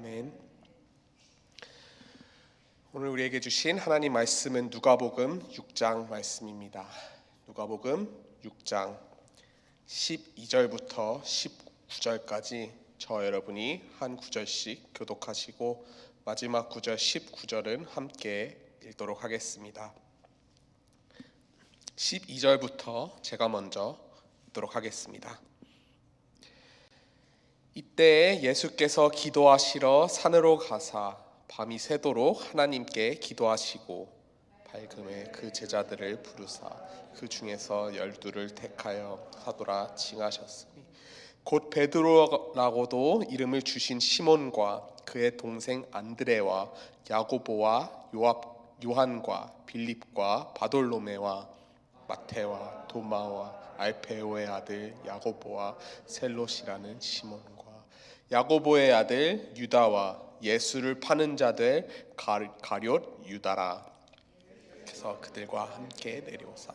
아멘. 오늘 우리에게 주신 하나님 말씀은 누가복음 6장 말씀입니다. 누가복음 6장 12절부터 19절까지 저 여러분이 한 구절씩 교독하시고 마지막 구절 19절은 함께 읽도록 하겠습니다. 12절부터 제가 먼저 읽도록 하겠습니다. 이때 예수께서 기도하시러 산으로 가사 밤이 새도록 하나님께 기도하시고 밝음에 그 제자들을 부르사 그 중에서 열두를 택하여 사도라 칭하셨으니 곧 베드로라고도 이름을 주신 시몬과 그의 동생 안드레와 야고보와 요압, 요한과 빌립과 바돌로메와 마테와 도마와 알페오의 아들 야고보와 셀롯이라는 시몬과 야고보의 아들 유다와 예수를 파는 자들 가- 가룟 유다라. 그래서 그들과 함께 내려오사.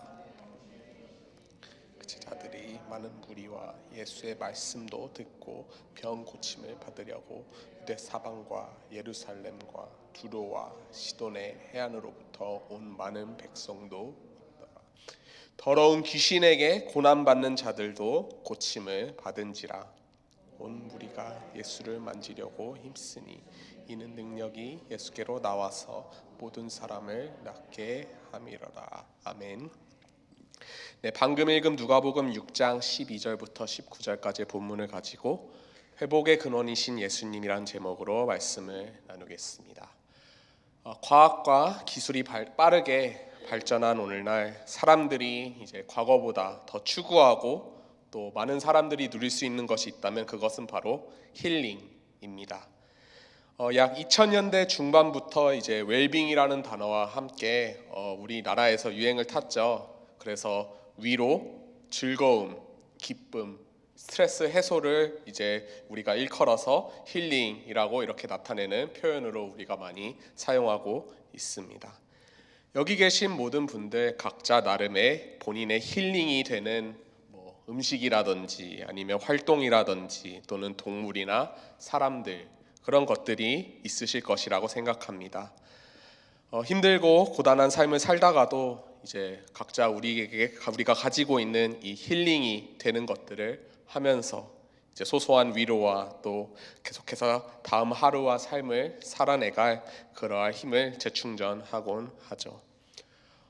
그 제자들이 많은 무리와 예수의 말씀도 듣고 병 고침을 받으려고 유대 사방과 예루살렘과 두로와 시돈의 해안으로부터 온 많은 백성도. 더러운 귀신에게 고난 받는 자들도 고침을 받은지라 온 무리가 예수를 만지려고 힘쓰니 이는 능력이 예수께로 나와서 모든 사람을 낫게 함이로라 아멘. 네, 방금 읽은 누가복음 6장 12절부터 19절까지의 본문을 가지고 회복의 근원이신 예수님이란 제목으로 말씀을 나누겠습니다. 어, 과학과 기술이 발- 빠르게 발전한 오늘날 사람들이 이제 과거보다 더 추구하고 또 많은 사람들이 누릴 수 있는 것이 있다면 그것은 바로 힐링입니다. 어, 약 2000년대 중반부터 이제 웰빙이라는 단어와 함께 어, 우리나라에서 유행을 탔죠. 그래서 위로, 즐거움, 기쁨, 스트레스 해소를 이제 우리가 일컬어서 힐링이라고 이렇게 나타내는 표현으로 우리가 많이 사용하고 있습니다. 여기 계신 모든 분들 각자 나름의 본인의 힐링이 되는 뭐 음식이라든지 아니면 활동이라든지 또는 동물이나 사람들 그런 것들이 있으실 것이라고 생각합니다. 어, 힘들고 고단한 삶을 살다가도 이제 각자 우리에게 우리가 가지고 있는 이 힐링이 되는 것들을 하면서 이제 소소한 위로와 또 계속해서 다음 하루와 삶을 살아내갈 그러한 힘을 재충전하곤 하죠.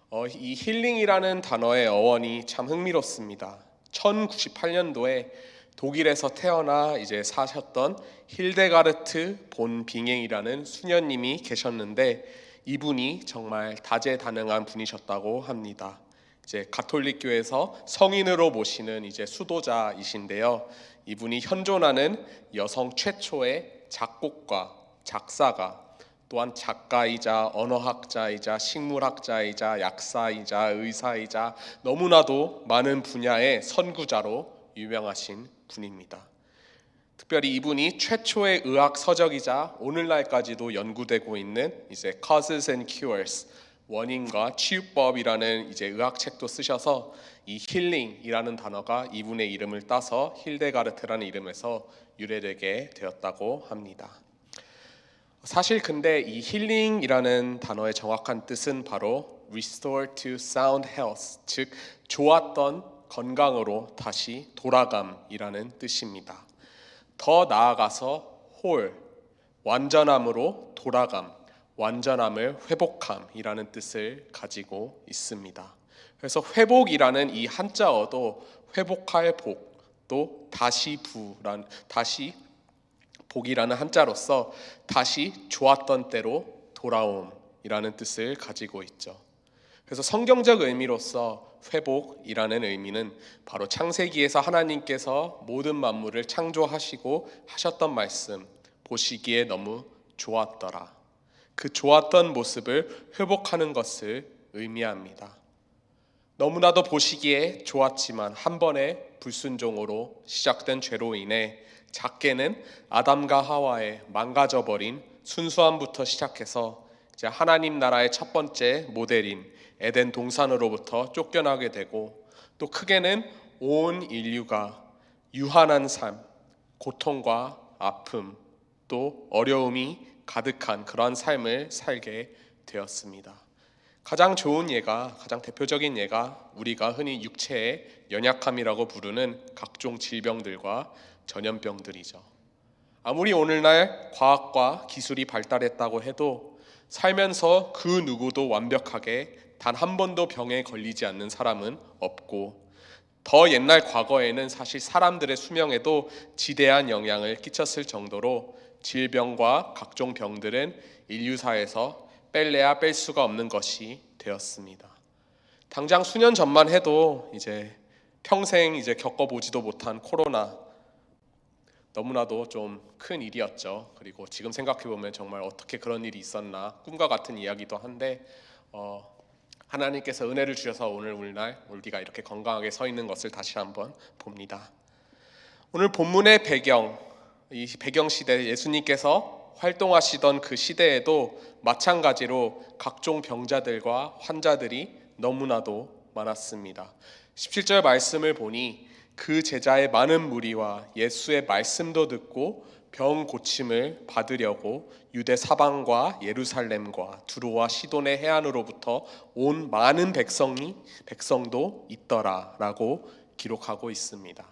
어, 이 힐링이라는 단어의 어원이 참 흥미롭습니다. 1098년도에 독일에서 태어나 이제 사셨던 힐데가르트 본 빙행이라는 수녀님이 계셨는데 이분이 정말 다재다능한 분이셨다고 합니다. 이제 가톨릭 교에서 성인으로 모시는 이제 수도자이신데요. 이분이 현존하는 여성 최초의 작곡가, 작사가 또한 작가이자 언어학자이자 식물학자이자 약사이자 의사이자 너무나도 많은 분야의 선구자로 유명하신 분입니다. 특별히 이분이 최초의 의학 서적이자 오늘날까지도 연구되고 있는 이제 Causes and Cures 원인과 치유법이라는 이제 의학 책도 쓰셔서 이 힐링이라는 단어가 이분의 이름을 따서 힐데가르트라는 이름에서 유래되게 되었다고 합니다. 사실 근데 이 힐링이라는 단어의 정확한 뜻은 바로 restore to sound health, 즉 좋았던 건강으로 다시 돌아감이라는 뜻입니다. 더 나아가서 홀, 완전함으로 돌아감, 완전함을 회복함이라는 뜻을 가지고 있습니다. 그래서 회복이라는 이 한자어도 회복할 복, 또 다시 부란 다시 복이라는 한자로서 다시 좋았던 때로 돌아옴이라는 뜻을 가지고 있죠. 그래서 성경적 의미로서 회복이라는 의미는 바로 창세기에서 하나님께서 모든 만물을 창조하시고 하셨던 말씀 보시기에 너무 좋았더라. 그 좋았던 모습을 회복하는 것을 의미합니다. 너무나도 보시기에 좋았지만 한 번의 불순종으로 시작된 죄로 인해 작게는 아담과 하와의 망가져 버린 순수함부터 시작해서 이제 하나님 나라의 첫 번째 모델인 에덴 동산으로부터 쫓겨나게 되고 또 크게는 온 인류가 유한한 삶, 고통과 아픔, 또 어려움이 가득한 그러한 삶을 살게 되었습니다. 가장 좋은 예가 가장 대표적인 예가 우리가 흔히 육체의 연약함이라고 부르는 각종 질병들과 전염병들이죠. 아무리 오늘날 과학과 기술이 발달했다고 해도 살면서 그 누구도 완벽하게 단 한 번도 병에 걸리지 않는 사람은 없고 더 옛날 과거에는 사실 사람들의 수명에도 지대한 영향을 끼쳤을 정도로 질병과 각종 병들은 인류사에서 뺄래야 뺄 수가 없는 것이 되었습니다. 당장 수년 전만 해도 이제 평생 이제 겪어보지도 못한 코로나 너무나도 좀 큰 일이었죠. 그리고 지금 생각해 보면 정말 어떻게 그런 일이 있었나 꿈과 같은 이야기도 한데 어, 하나님께서 은혜를 주셔서 오늘 오늘날 우리가 이렇게 건강하게 서 있는 것을 다시 한번 봅니다. 오늘 본문의 배경, 이 배경 시대 예수님께서 활동하시던 그 시대에도 마찬가지로 각종 병자들과 환자들이 너무나도 많았습니다. 17절 말씀을 보니 그 제자의 많은 무리와 예수의 말씀도 듣고 병 고침을 받으려고 유대 사방과 예루살렘과 두로와 시돈의 해안으로부터 온 많은 백성이 백성도 있더라라고 기록하고 있습니다.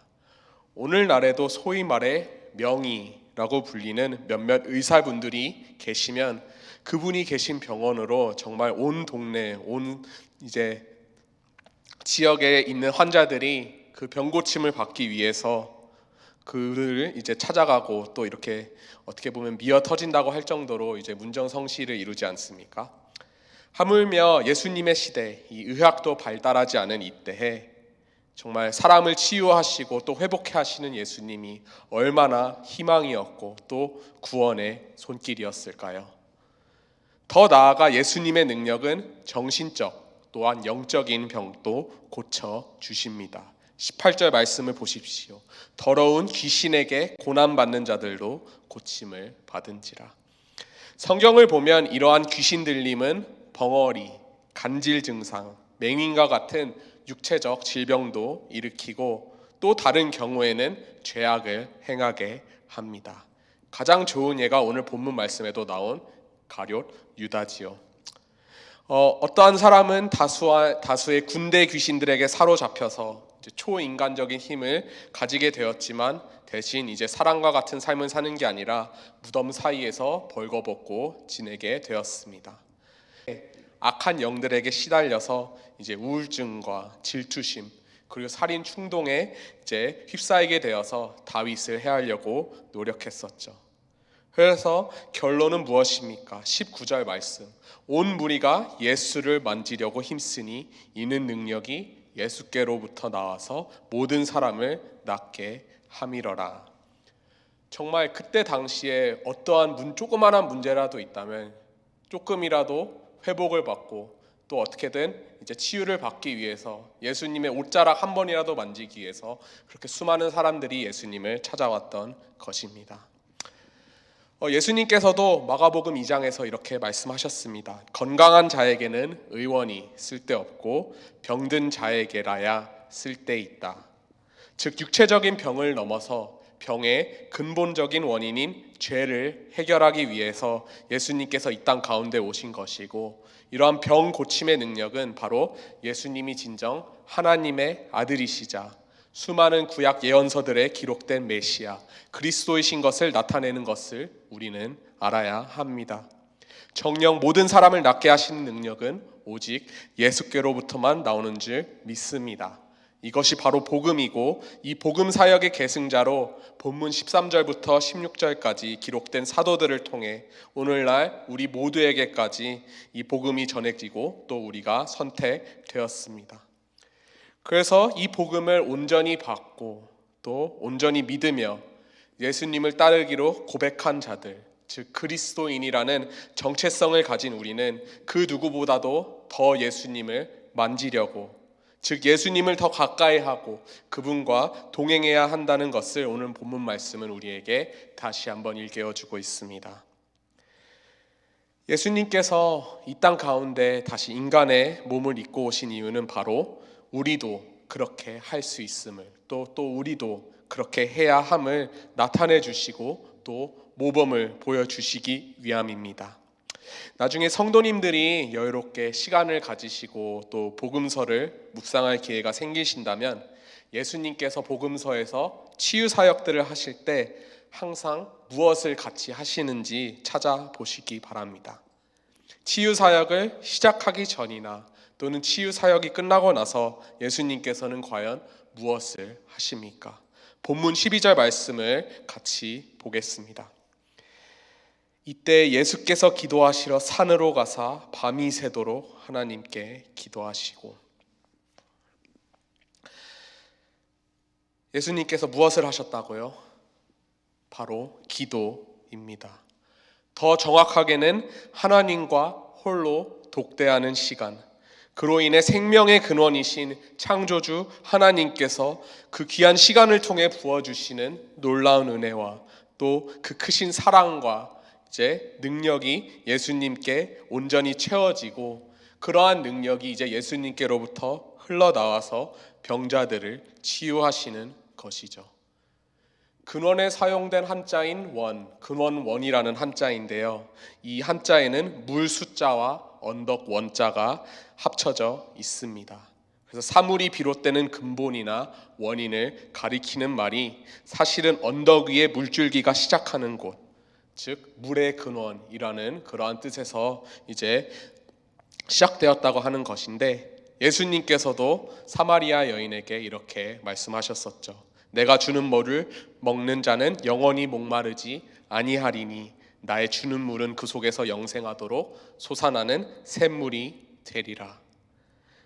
오늘날에도 소위 말해 명의라고 불리는 몇몇 의사분들이 계시면 그분이 계신 병원으로 정말 온 동네 온 이제 지역에 있는 환자들이 그 병 고침을 받기 위해서 그를 이제 찾아가고 또 이렇게 어떻게 보면 미어 터진다고 할 정도로 이제 문정성시를 이루지 않습니까? 하물며 예수님의 시대, 이 의학도 발달하지 않은 이때에 정말 사람을 치유하시고 또 회복해 하시는 예수님이 얼마나 희망이었고 또 구원의 손길이었을까요? 더 나아가 예수님의 능력은 정신적 또한 영적인 병도 고쳐 주십니다. 18절 말씀을 보십시오. 더러운 귀신에게 고난받는 자들도 고침을 받은지라. 성경을 보면 이러한 귀신 들림은 벙어리, 간질 증상, 맹인과 같은 육체적 질병도 일으키고 또 다른 경우에는 죄악을 행하게 합니다. 가장 좋은 예가 오늘 본문 말씀에도 나온 가룟 유다지요. 어, 어떠한 사람은 다수와, 다수의 군대 귀신들에게 사로잡혀서 초인간적인 힘을 가지게 되었지만 대신 이제 사랑과 같은 삶을 사는 게 아니라 무덤 사이에서 벌거벗고 지내게 되었습니다. 악한 영들에게 시달려서 이제 우울증과 질투심 그리고 살인 충동에 이제 휩싸이게 되어서 다윗을 해하려고 노력했었죠. 그래서 결론은 무엇입니까? 19절 말씀. 온 무리가 예수를 만지려고 힘쓰니 이는 능력이 예수께로부터 나와서 모든 사람을 낫게 함이러라. 정말 그때 당시에 어떠한 문, 조그만한 문제라도 있다면 조금이라도 회복을 받고 또 어떻게든 이제 치유를 받기 위해서 예수님의 옷자락 한 번이라도 만지기 위해서 그렇게 수많은 사람들이 예수님을 찾아왔던 것입니다. 어, 예수님께서도 마가복음 2장에서 이렇게 말씀하셨습니다. 건강한 자에게는 의원이 쓸데없고 병든 자에게라야 쓸데있다. 즉 육체적인 병을 넘어서 병의 근본적인 원인인 죄를 해결하기 위해서 예수님께서 이 땅 가운데 오신 것이고 이러한 병 고침의 능력은 바로 예수님이 진정 하나님의 아들이시자 수많은 구약 예언서들에 기록된 메시아 그리스도이신 것을 나타내는 것을 우리는 알아야 합니다. 정령 모든 사람을 낫게 하시는 능력은 오직 예수께로부터만 나오는 줄 믿습니다. 이것이 바로 복음이고 이 복음 사역의 계승자로 본문 13절부터 16절까지 기록된 사도들을 통해 오늘날 우리 모두에게까지 이 복음이 전해지고 또 우리가 선택되었습니다. 그래서 이 복음을 온전히 받고 또 온전히 믿으며 예수님을 따르기로 고백한 자들, 즉 그리스도인이라는 정체성을 가진 우리는 그 누구보다도 더 예수님을 만지려고 즉 예수님을 더 가까이 하고 그분과 동행해야 한다는 것을 오늘 본문 말씀은 우리에게 다시 한번 일깨워 주고 있습니다. 예수님께서 이 땅 가운데 다시 인간의 몸을 입고 오신 이유는 바로 우리도 그렇게 할 수 있음을 또 또 우리도 그렇게 해야 함을 나타내 주시고 또 모범을 보여 주시기 위함입니다. 나중에 성도님들이 여유롭게 시간을 가지시고 또 복음서를 묵상할 기회가 생기신다면 예수님께서 복음서에서 치유 사역들을 하실 때 항상 무엇을 같이 하시는지 찾아보시기 바랍니다. 치유 사역을 시작하기 전이나 또는 치유 사역이 끝나고 나서 예수님께서는 과연 무엇을 하십니까? 본문 12절 말씀을 같이 보겠습니다. 이때 예수께서 기도하시러 산으로 가사 밤이 새도록 하나님께 기도하시고 예수님께서 무엇을 하셨다고요? 바로 기도입니다. 더 정확하게는 하나님과 홀로 독대하는 시간. 그로 인해 생명의 근원이신 창조주 하나님께서 그 귀한 시간을 통해 부어주시는 놀라운 은혜와 또 그 크신 사랑과 이제 능력이 예수님께 온전히 채워지고 그러한 능력이 이제 예수님께로부터 흘러나와서 병자들을 치유하시는 것이죠. 근원에 사용된 한자인 원, 근원원이라는 한자인데요. 이 한자에는 물 숫자와 언덕 원자가 합쳐져 있습니다. 그래서 사물이 비롯되는 근본이나 원인을 가리키는 말이 사실은 언덕 위에 물줄기가 시작하는 곳, 즉 물의 근원이라는 그러한 뜻에서 이제 시작되었다고 하는 것인데 예수님께서도 사마리아 여인에게 이렇게 말씀하셨었죠. 내가 주는 물을 먹는 자는 영원히 목마르지 아니하리니 나의 주는 물은 그 속에서 영생하도록 솟아나는 샘물이 되리라.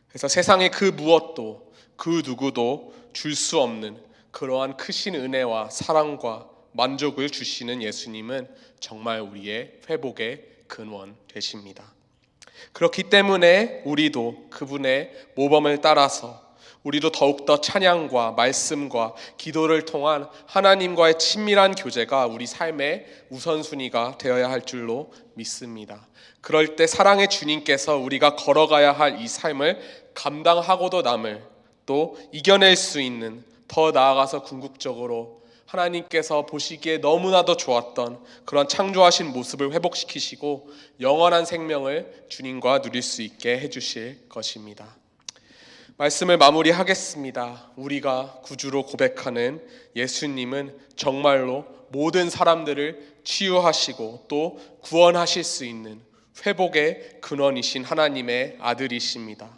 그래서 세상의 그 무엇도 그 누구도 줄 수 없는 그러한 크신 은혜와 사랑과 만족을 주시는 예수님은 정말 우리의 회복의 근원 되십니다. 그렇기 때문에 우리도 그분의 모범을 따라서 우리도 더욱더 찬양과 말씀과 기도를 통한 하나님과의 친밀한 교제가 우리 삶의 우선순위가 되어야 할 줄로 믿습니다. 그럴 때 사랑의 주님께서 우리가 걸어가야 할 이 삶을 감당하고도 남을 또 이겨낼 수 있는 더 나아가서 궁극적으로 하나님께서 보시기에 너무나도 좋았던 그런 창조하신 모습을 회복시키시고 영원한 생명을 주님과 누릴 수 있게 해주실 것입니다. 말씀을 마무리하겠습니다. 우리가 구주로 고백하는 예수님은 정말로 모든 사람들을 치유하시고 또 구원하실 수 있는 회복의 근원이신 하나님의 아들이십니다.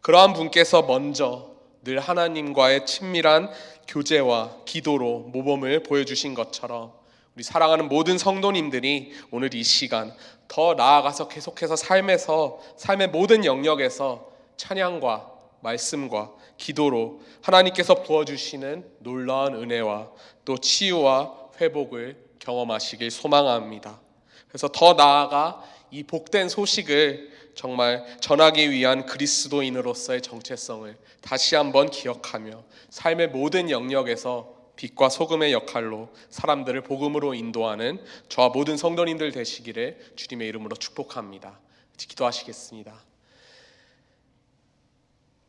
그러한 분께서 먼저 늘 하나님과의 친밀한 교제와 기도로 모범을 보여주신 것처럼 우리 사랑하는 모든 성도님들이 오늘 이 시간 더 나아가서 계속해서 삶에서 삶의 모든 영역에서 찬양과 말씀과 기도로 하나님께서 부어주시는 놀라운 은혜와 또 치유와 회복을 경험하시길 소망합니다. 그래서 더 나아가 이 복된 소식을 정말 전하기 위한 그리스도인으로서의 정체성을 다시 한번 기억하며 삶의 모든 영역에서 빛과 소금의 역할로 사람들을 복음으로 인도하는 저와 모든 성도님들 되시기를 주님의 이름으로 축복합니다. 기도하시겠습니다.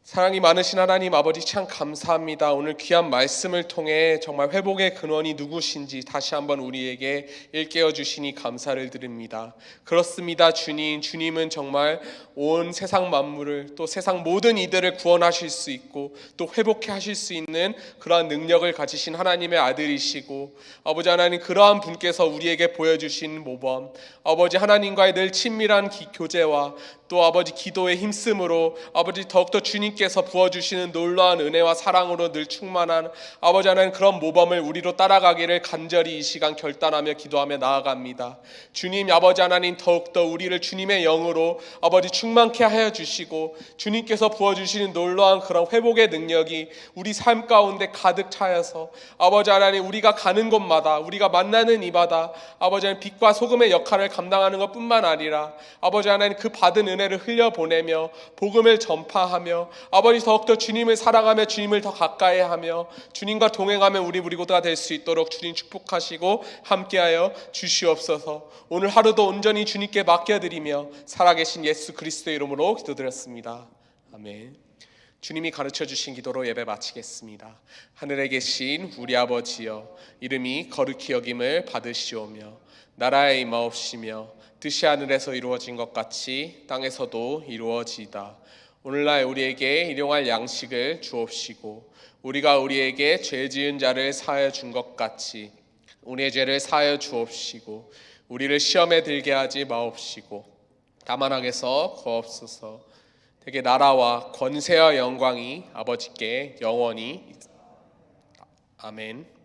사랑이 많으신 하나님 아버지 참 감사합니다. 오늘 귀한 말씀을 통해 정말 회복의 근원이 누구신지 다시 한번 우리에게 일깨워 주시니 감사를 드립니다. 그렇습니다. 주님, 주님은 정말 온 세상 만물을 또 세상 모든 이들을 구원하실 수 있고 또 회복해 하실 수 있는 그러한 능력을 가지신 하나님의 아들이시고 아버지 하나님 그러한 분께서 우리에게 보여주신 모범 아버지 하나님과의 늘 친밀한 기, 교제와 또 아버지 기도의 힘쓰므로 아버지 더욱더 주님께서 부어주시는 놀라운 은혜와 사랑으로 늘 충만한 아버지 하나님 그런 모범을 우리로 따라가기를 간절히 이 시간 결단하며 기도하며 나아갑니다. 주님 아버지 하나님 더욱더 우리를 주님의 영으로 아버지 충만케 하여 주시고 주님께서 부어주시는 놀라운 그런 회복의 능력이 우리 삶 가운데 가득 차여서 아버지 하나님 우리가 가는 곳마다 우리가 만나는 이마다 아버지 하나님 빛과 소금의 역할을 감당하는 것뿐만 아니라 아버지 하나님 그 받은 은혜 를 흘려 보내며 복음을 전파하며 아버지 더욱더 주님을 사랑하며 주님을 더 가까이 하며 주님과 동행하며 우리 우리고가 될 수 있도록 주님 축복하시고 함께하여 주시옵소서. 오늘 하루도 온전히 주님께 맡겨드리며 살아계신 예수 그리스도의 이름으로 기도드렸습니다. 아멘. 주님이 가르쳐 주신 기도로 예배 마치겠습니다. 하늘에 계신 우리 아버지여 이름이 거룩히 여김을 받으시오며 나라에 임하옵시며 뜻이 하늘에서 이루어진 것 같이 땅에서도 이루어지이다. 오늘날 우리에게 일용할 양식을 주옵시고 우리가 우리에게 죄 지은 자를 사하여 준 것 같이 우리의 죄를 사하여 주옵시고 우리를 시험에 들게 하지 마옵시고 다만 악에서 구하옵소서 되게 나라와 권세와 영광이 아버지께 영원히 아멘